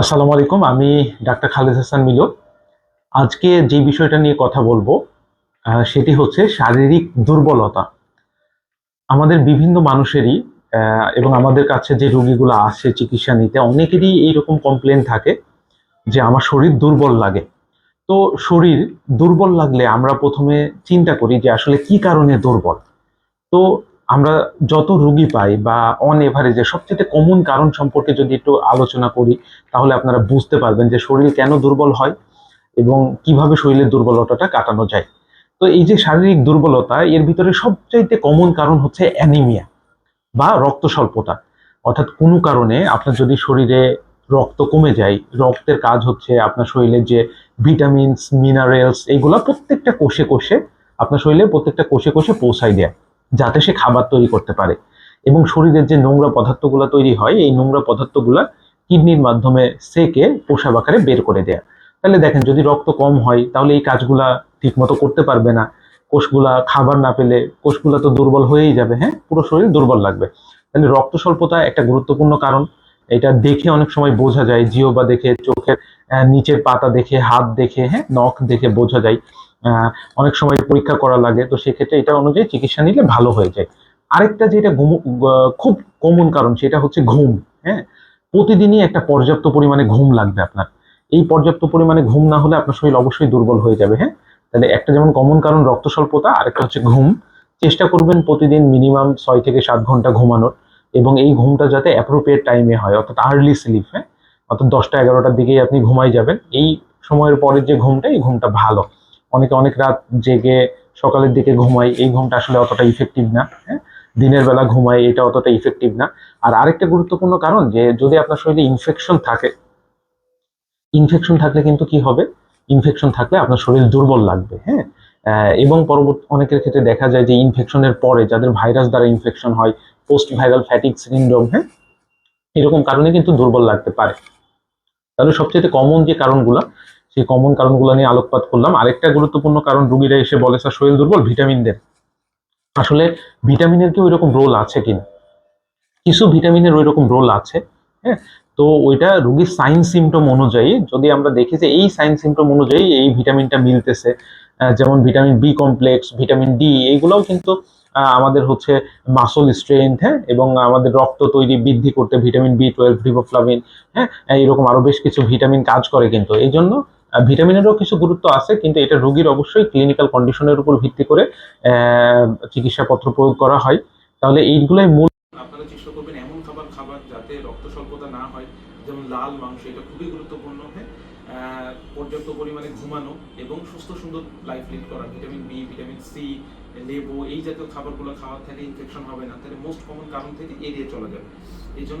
আসসালামু আলাইকুম, আমি ডাক্তার খালেদ হাসান মিলু আজকে যে বিষয়টা নিয়ে কথা বলব সেটি হচ্ছে শারীরিক দুর্বলতা। আমাদের বিভিন্ন মানুষেরই এবং আমাদের কাছে যে রোগীগুলো আসে চিকিৎসা নিতে, অনেকেরই এইরকম কমপ্লেন থাকে যে আমার শরীর দুর্বল লাগে। তো শরীর দুর্বল লাগলে আমরা প্রথমে চিন্তা করি যে আসলে কি কারণে দুর্বল? তো আমরা যত রোগী পাই বা অন এভারেজে সবচেয়ে কমন কারণ সম্পর্কে যদি একটু আলোচনা করি, তাহলে আপনারা বুঝতে পারবেন যে শরীর কেন দুর্বল হয় এবং কীভাবে শরীরের দুর্বলতাটা কাটানো যায়। তো এই যে শারীরিক দুর্বলতা, এর ভিতরে সবচাইতে কমন কারণ হচ্ছে অ্যানিমিয়া বা রক্ত স্বল্পতা। অর্থাৎ কোনো কারণে আপনার যদি শরীরে রক্ত কমে যায়, রক্তের কাজ হচ্ছে আপনার শরীরে যে ভিটামিনস মিনারেলস এইগুলা প্রত্যেকটা কোষে কোষে আপনার শরীরে প্রত্যেকটা কোষে কোষে পৌঁছায় দেয়। যাতে সে খাবার তৈরি করতে পারে। এবং শরীরের যে নোংরা পদার্থগুলো তৈরি হয়, এই নোংরা পদার্থগুলা কিডনির মাধ্যমে সেকে পোষা আকারে বের করে দেয়া। তাহলে দেখেন, যদি রক্ত কম হয়, তাহলে এই কাজগুলা ঠিকমতো করতে পারবে না। কোষগুলা খাবার না পেলে, কোষগুলা তো দুর্বল হয়েই যাবে হ্যাঁ? পুরো শরীর দুর্বল লাগবে। তাহলে রক্ত স্বল্পতা একটা গুরুত্বপূর্ণ কারণ। এটা দেখে অনেক সময় বোঝা যায়, জিওবা দেখে, চোখের নিচের পাতা দেখে, হাত দেখে হ্যাঁ? নখ দেখে বোঝা যায়। অনেক সময় পরীক্ষা করা লাগে, তো সেক্ষেত্রে এটা অনুযায়ী চিকিৎসা নিলে ভালো হয়ে যায়। আরেকটা যেটা খুব কমন কারণ, সেটা হচ্ছে ঘুম হ্যাঁ? প্রতিদিনই একটা পর্যাপ্ত পরিমাণে ঘুম লাগবে আপনার। এই পর্যাপ্ত পরিমাণে ঘুম না হলে আপনার শরীর অবশ্যই দুর্বল হয়ে যাবে হ্যাঁ? তাহলে একটা যেমন কমন কারণ রক্ত স্বল্পতা আরেকটা হচ্ছে ঘুম। চেষ্টা করবেন প্রতিদিন মিনিমাম ছয় থেকে সাত ঘণ্টা ঘুমানোর, এবং এই ঘুমটা যাতে অ্যাপ্রোপ্রিয়েট টাইমে হয়, অর্থাৎ আর্লি স্লিপ হ্যাঁ? অর্থাৎ দশটা এগারোটার দিকেই আপনি ঘুমাই যাবেন। এই সময়ের পরের যে ঘুমটা, এই ঘুমটা ভালো। অনেকে অনেক রাত জেগে সকালের দিকে ঘুমাই এই ঘুমটা আসলে অতটা ইফেক্টিভ না হ্যাঁ? দিনের বেলা ঘুমায়, এটা অতটা ইফেক্টিভ না। আর আরেকটা গুরুত্বপূর্ণ কারণ যে, যদি আপনার শরীরে ইনফেকশন থাকে ইনফেকশন থাকলে কিন্তু কি হবে? ইনফেকশন থাকলে আপনার শরীর দুর্বল লাগবে হ্যাঁ? এবং পরবর্তী, অনেকের ক্ষেত্রে দেখা যায় যে ইনফেকশনের পরে যাদের ভাইরাস দ্বারা ইনফেকশন হয় পোস্ট ভাইরাল ফ্যাটিক সিন্ড্রোম হ্যাঁ? এরকম কারণে কিন্তু দুর্বল লাগতে পারে। তাহলে সবচেয়ে কমন যে কারণগুলো সেই কমন কারণগুলো নিয়ে আলোকপাত করলাম। আরেকটা গুরুত্বপূর্ণ কারণ, রুগীরা এসে বলে, স্যার, শরীর দুর্বল ভিটামিনদের আসলে ভিটামিনের কি ওই রকম রোল আছে কিনা? কিছু ভিটামিনের ওই রকম রোল আছে হ্যাঁ? তো ওইটা রুগীর সাইন সিমটম অনুযায়ী, যদি আমরা দেখি যে এই সাইন সিমটম অনুযায়ী এই ভিটামিনটা মিলতেছে যেমন vitamin B complex vitamin D এইগুলোও কিন্তু আমাদের হচ্ছে মাসল স্ট্রেংথ হ্যাঁ? এবং আমাদের রক্ত তৈরি বৃদ্ধি করতে ভিটামিন বি টুয়েলভ রিবোফ্লাভিন হ্যাঁ? এরকম আরও বেশ কিছু ভিটামিন কাজ করে কিন্তু। এই জন্য ভিটামিনেরও কিছু গুরুত্ব আছে, কিন্তু এটা রোগীর অবশ্যই ক্লিনিক্যাল কন্ডিশনের উপর ভিত্তি করে চিকিৎসাপত্র প্রয়োগ করা হয়। তাহলে এইগুলোই মূল আপনারা চেষ্টা করবেন এমন খাবার খাবার যাতে রক্ত স্বল্পতা না হয়, যেমন লাল মাংস, এটা খুবই গুরুত্বপূর্ণ। হ্যাঁ পর্যাপ্ত পরিমাণে ঘুমানো এবং সুস্থ, সুন্দর লাইফ লিড করা। ভিটামিন বি ভিটামিন সি লেবু, এই জাতীয় খাবারগুলো খাওয়ার থেকে ইনফেকশন হবে না। তাহলে মোস্ট কমন কারণ থেকে এড়িয়ে চলা যাবে। এই জন্য